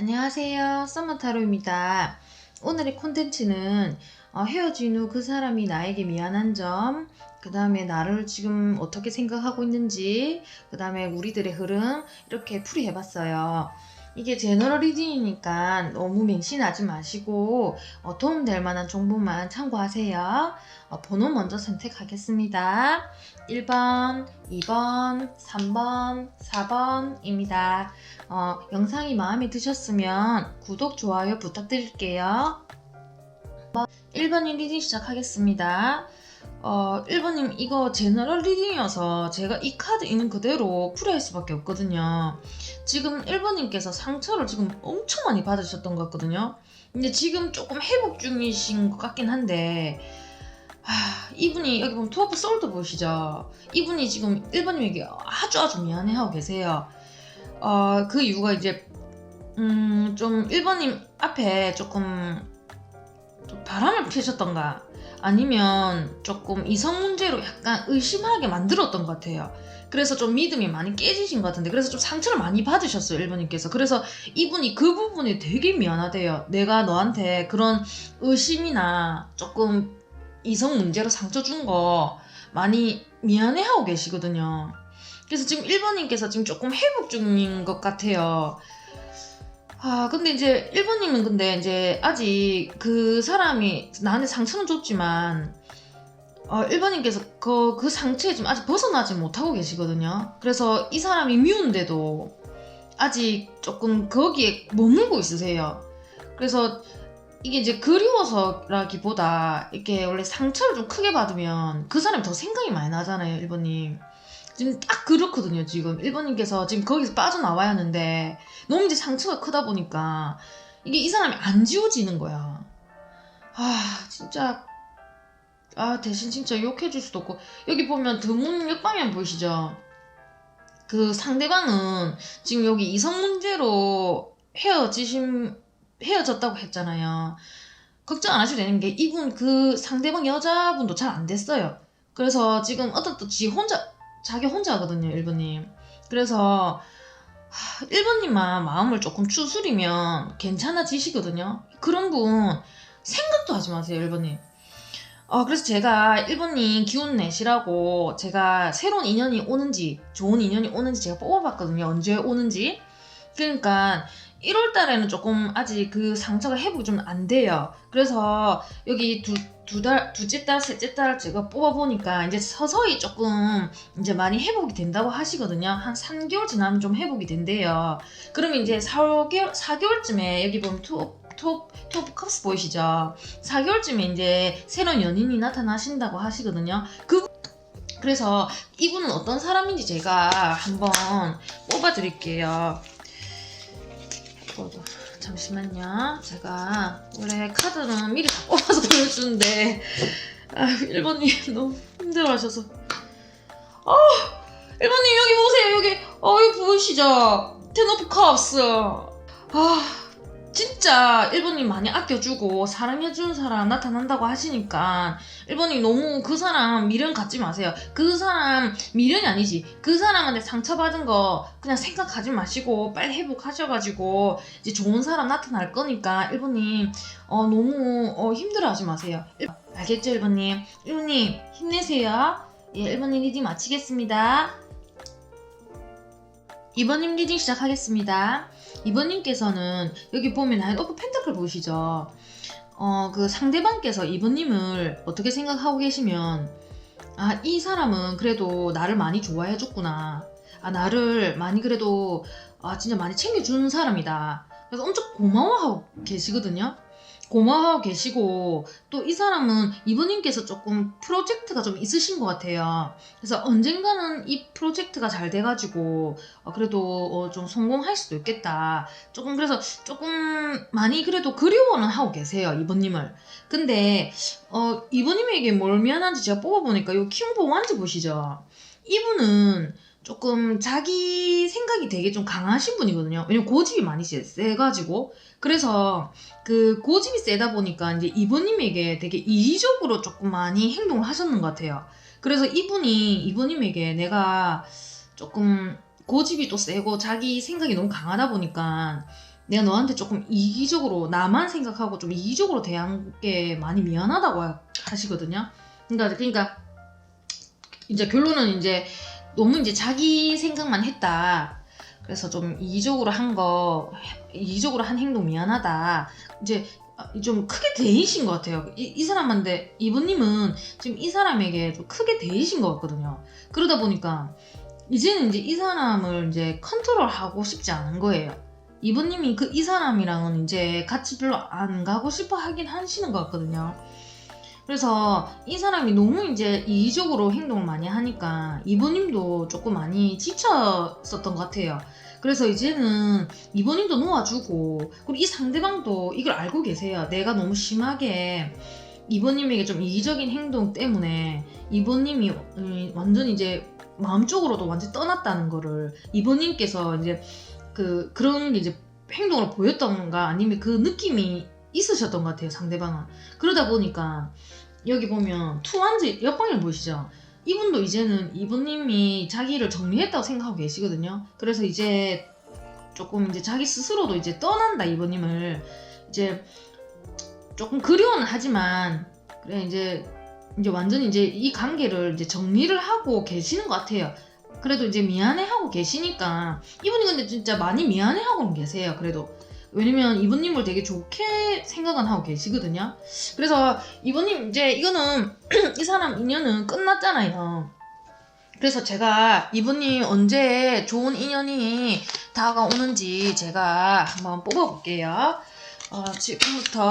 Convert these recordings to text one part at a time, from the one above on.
안녕하세요. 썸머타로입니다. 오늘의 콘텐츠는 어, 헤어진 후 그 사람이 나에게 미안한 점, 그 다음에 나를 지금 어떻게 생각하고 있는지, 그 다음에 우리들의 흐름, 이렇게 풀이해봤어요. 이게 제너럴 리딩이니까 너무 맹신하지 마시고 어, 도움될 만한 정보만 참고하세요. 어, 번호 먼저 선택하겠습니다. 1번, 2번, 3번, 4번입니다. 어, 영상이 마음에 드셨으면 구독, 좋아요 부탁드릴게요. 1번님 리딩 시작하겠습니다. 어, 1번님 이거 제너럴 리딩이어서 제가 이 카드 있는 그대로 풀이할 수밖에 없거든요. 지금 1번님께서 상처를 지금 엄청 많이 받으셨던 것 같거든요. 근데 지금 조금 회복 중이신 것 같긴 한데 아, 이분이 여기 보면 투어프 소울도 보이시죠? 이분이 지금 1번님에게 아주 아주 미안해하고 계세요. 어, 그 이유가 이제 음, 좀 1번님 앞에 조금 좀 바람을 피우셨던가 아니면 조금 이성 문제로 약간 의심하게 만들었던 것 같아요. 그래서 좀 믿음이 많이 깨지신 것 같은데 그래서 좀 상처를 많이 받으셨어요 1번님께서. 그래서 이분이 그 부분이 되게 미안하대요. 내가 너한테 그런 의심이나 조금 이성 문제로 상처 준 거 많이 미안해하고 계시거든요. 그래서 지금 1번님께서 지금 조금 회복 중인 것 같아요 아, 근데 이제 1번님은 근데 이제 아직 그 사람이 나한테 상처는 줬지만 어, 1번님께서 그, 그 상처에 지금 아직 벗어나지 못하고 계시거든요. 그래서 이 사람이 미운데도 아직 조금 거기에 머물고 있으세요. 그래서 이게 이제 그리워서라기보다 이렇게 원래 상처를 좀 크게 받으면 그 사람이 더 생각이 많이 나잖아요, 1번님. 지금 딱 그렇거든요, 지금. 1번님께서 지금 거기서 빠져나와야 하는데 너무 이제 상처가 크다 보니까 이게 이 사람이 안 지워지는 거야. 아, 진짜. 아, 대신 진짜 욕해줄 수도 없고. 여기 보면 드문 역방향 보이시죠? 그 상대방은 지금 여기 이성 문제로 헤어지신, 헤어졌다고 했잖아요. 걱정 안 하셔도 되는 게 이분 그 상대방 여자분도 잘 안 됐어요. 그래서 지금 어떤 또 지 혼자, 자기 혼자 하거든요, 1번님. 그래서 1번님만 마음을 조금 추스리면 괜찮아지시거든요. 그런 분 생각도 하지 마세요, 1번님. 어, 그래서 제가 1번님 기운 내시라고 제가 새로운 인연이 오는지, 좋은 인연이 오는지 제가 뽑아봤거든요. 언제 오는지. 그러니까 1월 달에는 조금 아직 그 상처가 회복이 좀 안 돼요. 그래서 여기 두, 두 달, 두째 달, 셋째 달 제가 뽑아보니까 이제 서서히 조금 이제 많이 회복이 된다고 하시거든요. 한 3개월 지나면 좀 회복이 된대요. 그러면 이제 4개월, 4개월쯤에 여기 보면 투, 투, 투 컵스 보이시죠? 4개월쯤에 이제 새로운 연인이 나타나신다고 하시거든요. 그, 그래서 이분은 어떤 사람인지 제가 한번 뽑아드릴게요. 어, 잠시만요. 제가 원래 카드는 미리 다 뽑아서 보여주는데 아, 1번님 너무 힘들어하셔서 아, 1번님 여기 보세요. 여기 어 여기 보이시죠? 텐 오브 컵스 아 진짜 1번님 많이 아껴주고 사랑해주는 사람 나타난다고 하시니까 1번님 너무 그 사람 미련 갖지 마세요. 그 사람 미련이 아니지. 그 사람한테 상처받은 거 그냥 생각하지 마시고 빨리 회복하셔가지고 이제 좋은 사람 나타날 거니까 1번님 어, 너무 어, 힘들어하지 마세요. 일- 알겠죠 1번님? 1번님 힘내세요. 예, 1번님 리딩 마치겠습니다. 2번님 리딩 시작하겠습니다. 2번님께서는 여기 보면 나인 오브 펜타클 보이시죠? 어, 그 상대방께서 2번님을 어떻게 생각하고 계시면 아, 이 사람은 그래도 나를 많이 좋아해줬구나. 아, 나를 많이 그래도 아, 진짜 많이 챙겨주는 사람이다. 그래서 엄청 고마워하고 계시거든요. 고마워하고 계시고 또 이 사람은 이번님께서 조금 프로젝트가 좀 있으신 것 같아요. 그래서 언젠가는 이 프로젝트가 잘 돼가지고 어, 그래도 어, 좀 성공할 수도 있겠다. 조금 그래서 조금 많이 그래도 그리워는 하고 계세요 이번님을. 근데 어, 이번님에게 뭘 미안한지 제가 뽑아보니까 이 킹보 완지 보시죠. 이분은 조금 자기 생각이 되게 좀 강하신 분이거든요. 왜냐면 고집이 많이 세- 세가지고. 그래서 그 고집이 세다 보니까 이제 이번님에게 되게 이기적으로 조금 많이 행동을 하셨는 것 같아요. 그래서 이분이 이번님에게 내가 조금 고집이 또 세고 자기 생각이 너무 강하다 보니까 내가 너한테 조금 이기적으로 나만 생각하고 좀 이기적으로 대한 게 많이 미안하다고 하- 하시거든요. 그러니까 그러니까 이제 결론은 이제 너무 이제 자기 생각만 했다. 그래서 좀 이기적으로 한 거, 이기적으로 한 행동 미안하다. 이제 좀 크게 대이신 것 같아요. 이, 이 사람한테 이분님은 지금 이 사람에게 좀 크게 대이신 것 같거든요. 그러다 보니까 이제는 이제 이 사람을 이제 컨트롤하고 싶지 않은 거예요. 이분님이 그 이 사람이랑은 이제 같이 별로 안 가고 싶어 하긴 하시는 것 같거든요. 그래서 이 사람이 너무 이제 이기적으로 행동을 많이 하니까 이분님도 조금 많이 지쳤었던 것 같아요. 그래서 이제는 이분님도 놓아주고 그리고 이 상대방도 이걸 알고 계세요. 내가 너무 심하게 이분님에게 좀 이기적인 행동 때문에 이분님이 음, 완전 이제 마음적으로도 완전 떠났다는 거를 이분님께서 이제 그 그런 게 이제 행동을 보였던가 아니면 그 느낌이 있으셨던 것 같아요 상대방은 그러다 보니까 여기 보면 투한지 옆방향 보이시죠? 이분도 이제는 이분님이 자기를 정리했다고 생각하고 계시거든요. 그래서 이제 조금 이제 자기 스스로도 이제 떠난다 이분님을 이제 조금 그리워는 하지만 그래 이제 이제 완전히 이제 이 관계를 이제 정리를 하고 계시는 것 같아요. 그래도 이제 미안해하고 계시니까 이분이 근데 진짜 많이 미안해하고 계세요. 그래도 왜냐면 이분님을 되게 좋게 생각은 하고 계시거든요. 그래서 이분님 이제 이거는 이 사람 인연은 끝났잖아요. 그래서 제가 이분이 언제 좋은 인연이 다가오는지 제가 한번 뽑아볼게요. 어, 지금부터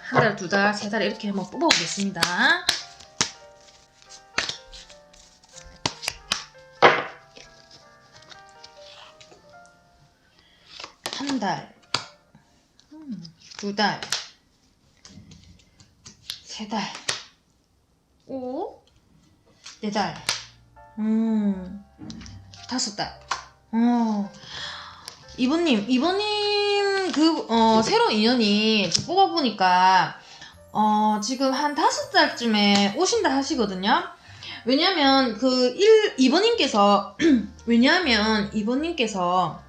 한 달, 두 달, 세 달 이렇게 한번 뽑아보겠습니다. 달, 음, 두 달, 세 달, 오, 네 달, 음, 다섯 달. 어, 이분님, 이분님 그 어, 새로운 인연이 뽑아보니까 어, 지금 한 다섯 달쯤에 오신다 하시거든요. 왜냐면 그 1, 2번님께서 왜냐면 2번님께서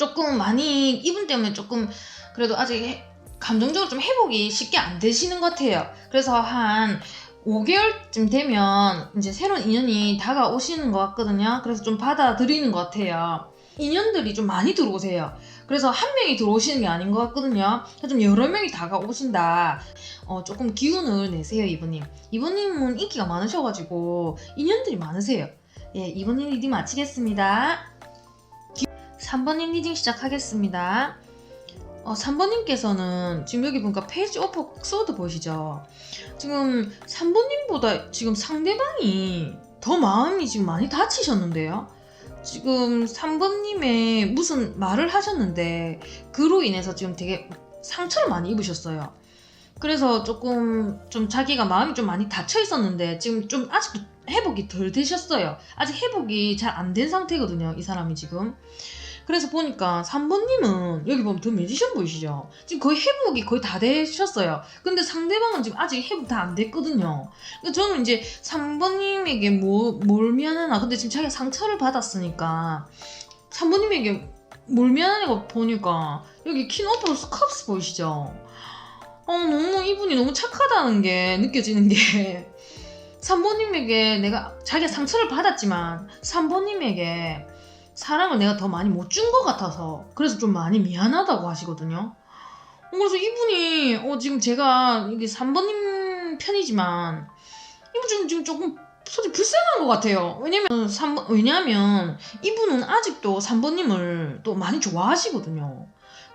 조금 많이 이분 때문에 조금 그래도 아직 해- 감정적으로 좀 회복이 쉽게 안 되시는 것 같아요. 그래서 한 5개월쯤 되면 이제 새로운 인연이 다가오시는 것 같거든요. 그래서 좀 받아들이는 것 같아요. 인연들이 좀 많이 들어오세요. 그래서 한 명이 들어오시는 게 아닌 것 같거든요. 좀 여러 명이 다가오신다. 어, 조금 기운을 내세요, 이분님. 이분님은 인기가 많으셔가지고 인연들이 많으세요. 예, 이분님 리딩 마치겠습니다. 3번님 리딩 시작하겠습니다. 어, 3번님께서는 지금 여기 보니까 페이지 오퍼 소드 보이시죠? 지금 3번님보다 지금 상대방이 더 마음이 지금 많이 다치셨는데요? 지금 3번님의 무슨 말을 하셨는데 그로 인해서 지금 되게 상처를 많이 입으셨어요. 그래서 조금 좀 자기가 마음이 좀 많이 닫혀 있었는데 지금 좀 아직도 회복이 덜 되셨어요. 아직 회복이 잘 안 된 상태거든요. 이 사람이 지금. 그래서 보니까 3번님은 여기 보면 더 매지션 보이시죠? 지금 거의 회복이 거의 다 되셨어요. 근데 상대방은 지금 아직 회복 다 안 됐거든요. 그러니까 저는 이제 3번님에게 뭐, 뭘 미안하나. 근데 지금 자기가 상처를 받았으니까 3번님에게 뭘 미안하냐고 보니까 여기 키노프로 스캅스 보이시죠? 어, 너무 이분이 너무 착하다는 게 느껴지는 게 3번님에게 내가 자기가 상처를 받았지만 3번님에게 사랑을 내가 더 많이 못 준 것 같아서 그래서 좀 많이 미안하다고 하시거든요. 어, 그래서 이분이 어, 지금 제가 이게 3번님 편이지만 이분 지금, 지금 조금 솔직히 불쌍한 것 같아요. 왜냐면 3번, 왜냐면 이분은 아직도 3번님을 또 많이 좋아하시거든요.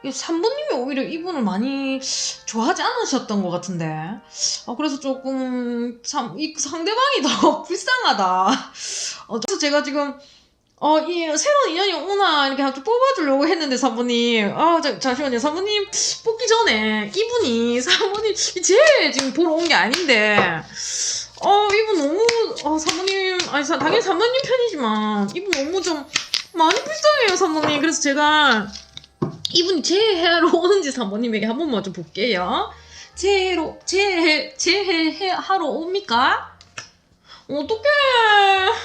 3번님이 오히려 이분을 많이 좋아하지 않으셨던 것 같은데. 어, 그래서 조금 참, 이 상대방이 더 불쌍하다. 어, 그래서 제가 지금 어, 이 새로운 인연이 오나. 이렇게 좀 뽑아주려고 했는데 사모님. 아 자, 잠시만요. 사모님 뽑기 전에 이분이 사모님 제일 지금 보러 온 게 아닌데. 어 이분 너무 어 사모님 아니 사, 당연히 사모님 편이지만 이분 너무 좀 많이 불쌍해요 사모님. 그래서 제가 이분이 제 해로 오는지 사모님에게 한 번만 좀 볼게요. 제 해로 제 해 제 해 하러 옵니까? 어떡해.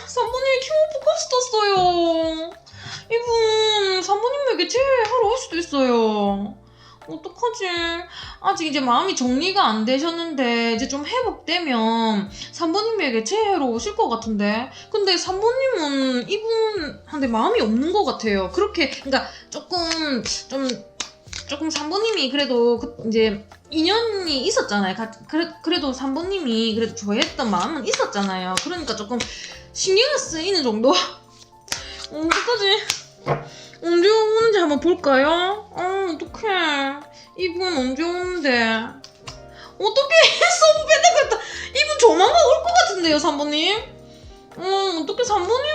3번님이 키워프 컵스 떴어요. 이분 사모님에게 재하러 올 수도 있어요. 어떡하지? 아직 이제 마음이 정리가 안 되셨는데 이제 좀 회복되면 산모님에게 재해로 오실 것 같은데 근데 산모님은 이분한테 마음이 없는 것 같아요. 그렇게 그러니까 조금 좀 조금 산모님이 그래도 그 이제 인연이 있었잖아요. 가- 그래, 그래도 산모님이 그래도 좋아했던 마음은 있었잖아요. 그러니까 조금 신경을 쓰이는 정도? 어, 어떡하지? 언제 오는지 한번 볼까요? 어, 어떡해. 이분 언제 오는데? 어떻게 했어? 빼다 갔다. 이분 조만간 올 것 같은데요, 산모님? 어, 어떻게 산모님?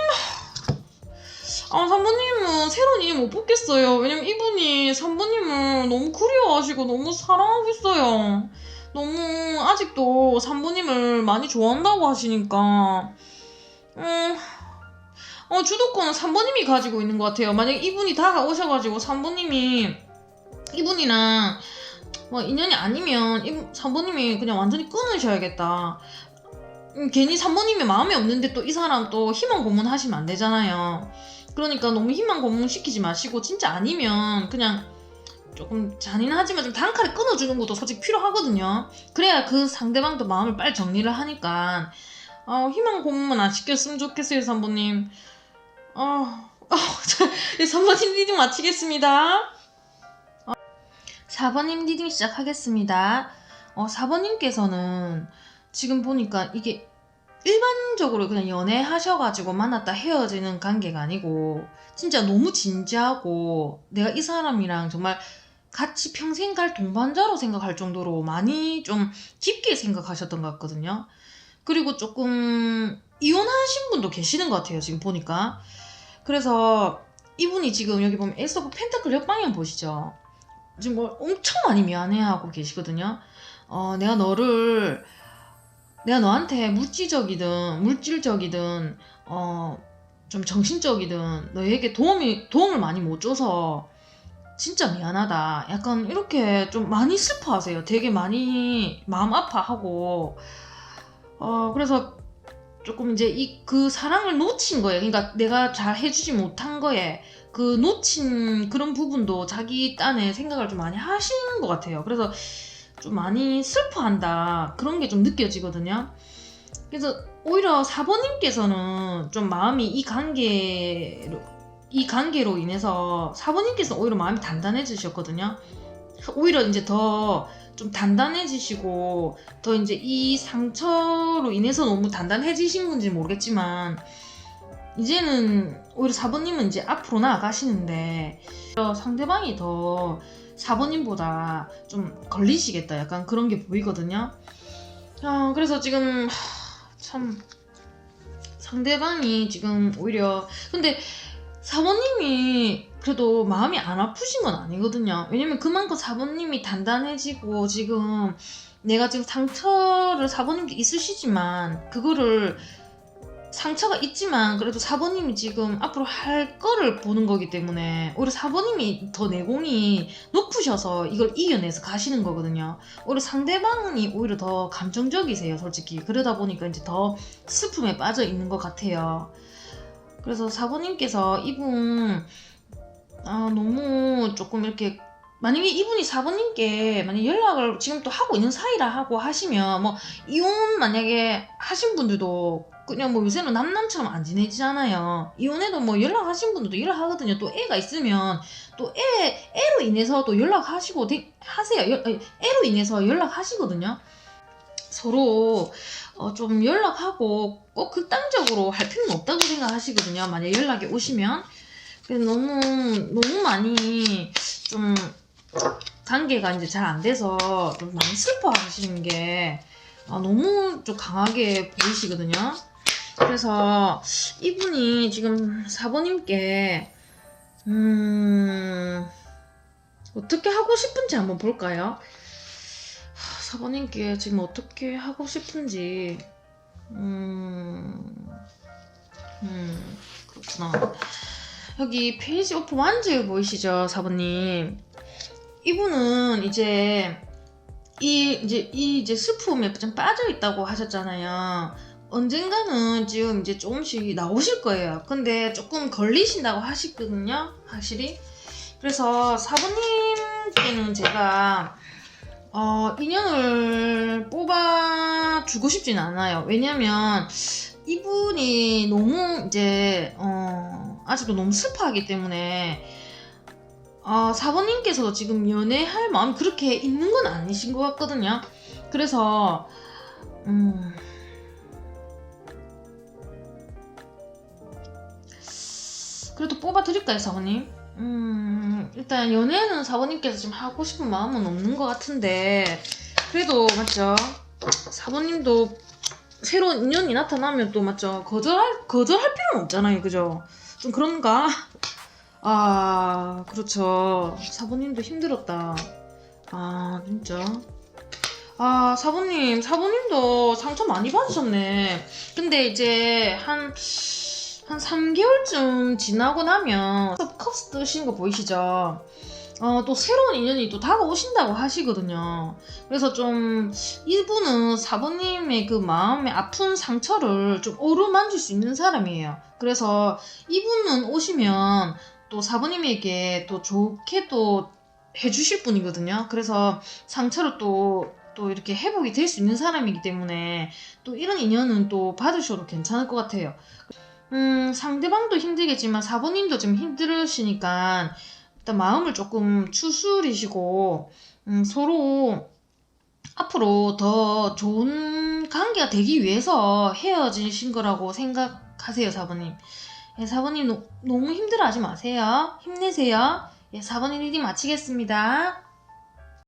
아, 산모님은 새로운 못 뽑겠어요. 왜냐면 이분이 산모님을 너무 그리워하시고 너무 사랑하고 있어요. 너무 아직도 산모님을 많이 좋아한다고 하시니까. 음, 어, 주도권은 3번님이 가지고 있는 것 같아요. 만약 이분이 다가오셔가지고 3번님이 이분이랑 뭐 인연이 아니면 3번님이 그냥 완전히 끊으셔야겠다. 음, 괜히 3번님이 마음에 없는데 또 이 사람 또 희망 고문하시면 안 되잖아요. 그러니까 너무 희망 고문 시키지 마시고 진짜 아니면 그냥 조금 잔인하지만 좀 단칼에 끊어주는 것도 솔직히 필요하거든요. 그래야 그 상대방도 마음을 빨리 정리를 하니까 어, 희망 고문만 안 시켰으면 좋겠어요, 3번님. 어, 어, 저, 3번님 리딩 마치겠습니다. 어, 4번님 리딩 시작하겠습니다. 어, 4번님께서는 지금 보니까 이게 일반적으로 그냥 연애하셔가지고 만났다 헤어지는 관계가 아니고 진짜 너무 진지하고 내가 이 사람이랑 정말 같이 평생 갈 동반자로 생각할 정도로 많이 좀 깊게 생각하셨던 것 같거든요. 그리고 조금 이혼하신 분도 계시는 것 같아요. 지금 보니까. 그래서 이분이 지금 여기 보면 에이스 오브 펜타클 역방향 보시죠. 지금 뭐 엄청 많이 미안해하고 계시거든요. 어, 내가 너를 내가 너한테 물질적이든 물질적이든 어, 좀 정신적이든 너에게 도움이 도움을 많이 못 줘서 진짜 미안하다. 약간 이렇게 좀 많이 슬퍼하세요. 되게 많이 마음 아파하고 어 그래서 조금 이제 이 그 사랑을 놓친 거예요. 그러니까 내가 잘 해주지 못한 거에 그 놓친 그런 부분도 자기 딴에 생각을 좀 많이 하시는 것 같아요. 그래서 좀 많이 슬퍼한다 그런 게 좀 느껴지거든요. 그래서 오히려 사모님께서는 좀 마음이 이 관계로 이 관계로 인해서 사모님께서 오히려 마음이 단단해지셨거든요. 오히려 이제 더 좀 단단해지시고 더 이제 이 상처로 인해서 너무 단단해지신 건지 모르겠지만 이제는 오히려 사모님은 이제 앞으로 나아가시는데 상대방이 더 사모님보다 좀 걸리시겠다 약간 그런 게 보이거든요. 아, 그래서 지금 하, 참 상대방이 지금 오히려 근데 사모님이 그래도 마음이 안 아프신 건 아니거든요. 왜냐면 그만큼 사모님이 단단해지고 지금 내가 지금 상처를 사모님도 있으시지만 그거를 상처가 있지만 그래도 사모님이 지금 앞으로 할 거를 보는 거기 때문에 오히려 사모님이 더 내공이 높으셔서 이걸 이겨내서 가시는 거거든요. 오히려 상대방이 오히려 더 감정적이세요, 솔직히. 그러다 보니까 이제 더 슬픔에 빠져 있는 것 같아요. 그래서 사부님께서 이분 아, 너무 조금 이렇게 만약에 이분이 사부님께 만약 연락을 지금 또 하고 있는 사이라 하고 하시면 뭐 이혼 만약에 하신 분들도 그냥 뭐 요새는 남남처럼 안 지내지잖아요. 이혼해도 뭐 연락하신 분들도 연락하거든요. 또 애가 있으면 또 애, 애로 인해서 또 연락하시고 되- 하세요. 애로 인해서 연락하시거든요. 서로 어, 좀 연락하고 꼭 극단적으로 할 필요는 없다고 생각하시거든요. 만약 연락이 오시면. 너무, 너무 많이 좀 관계가 이제 잘 안 돼서 좀 많이 슬퍼 하시는 게 아, 너무 좀 강하게 보이시거든요. 그래서 이분이 지금 사모님께, 음, 어떻게 하고 싶은지 한번 볼까요? 하, 사모님께 지금 어떻게 하고 싶은지 음, 음 그렇구나. 여기 페이지 오프 완즈 보이시죠 사모님? 이분은 이제 이 이제 이 이제 슬픔에 좀 빠져 있다고 하셨잖아요 언젠가는 지금 이제 조금씩 나오실 거예요. 근데 조금 걸리신다고 하시거든요. 확실히. 그래서 사부님께는 제가 어, 인연을 뽑아 주고 싶진 않아요. 왜냐면 이분이 너무 이제 어, 아직도 너무 슬퍼하기 때문에 어, 사부님께서도 지금 연애할 마음이 그렇게 있는 건 아니신 것 같거든요. 그래서 음, 그래도 뽑아 드릴까요, 사부님? 음, 일단 연애는 사부님께서 지금 하고 싶은 마음은 없는 것 같은데 그래도 맞죠? 사부님도 새로운 인연이 나타나면 또 맞죠? 거절할 거절할 필요는 없잖아요, 그죠? 좀 그런가? 아, 그렇죠. 사부님도 힘들었다. 아, 진짜. 아, 사부님, 사부님도 상처 많이 받으셨네. 근데 이제 한, 한 3개월쯤 지나고 나면 컵스 뜨신 거 보이시죠? 어, 또 새로운 인연이 또 다가오신다고 하시거든요. 그래서 좀 이분은 사부님의 그 마음의 아픈 상처를 좀 어루만질 수 있는 사람이에요. 그래서 이분은 오시면 또 사부님에게 또 좋게 또 해주실 분이거든요. 그래서 상처를 또, 또 이렇게 회복이 될 수 있는 사람이기 때문에 또 이런 인연은 또 받으셔도 괜찮을 것 같아요. 음, 상대방도 힘들겠지만 사부님도 좀 힘들으시니까 일단 마음을 조금 추스리시고 음, 서로 앞으로 더 좋은 관계가 되기 위해서 헤어지신 거라고 생각하세요, 사부님. 예, 사부님 노- 너무 힘들어하지 마세요. 힘내세요. 예, 사부님 리딩 마치겠습니다.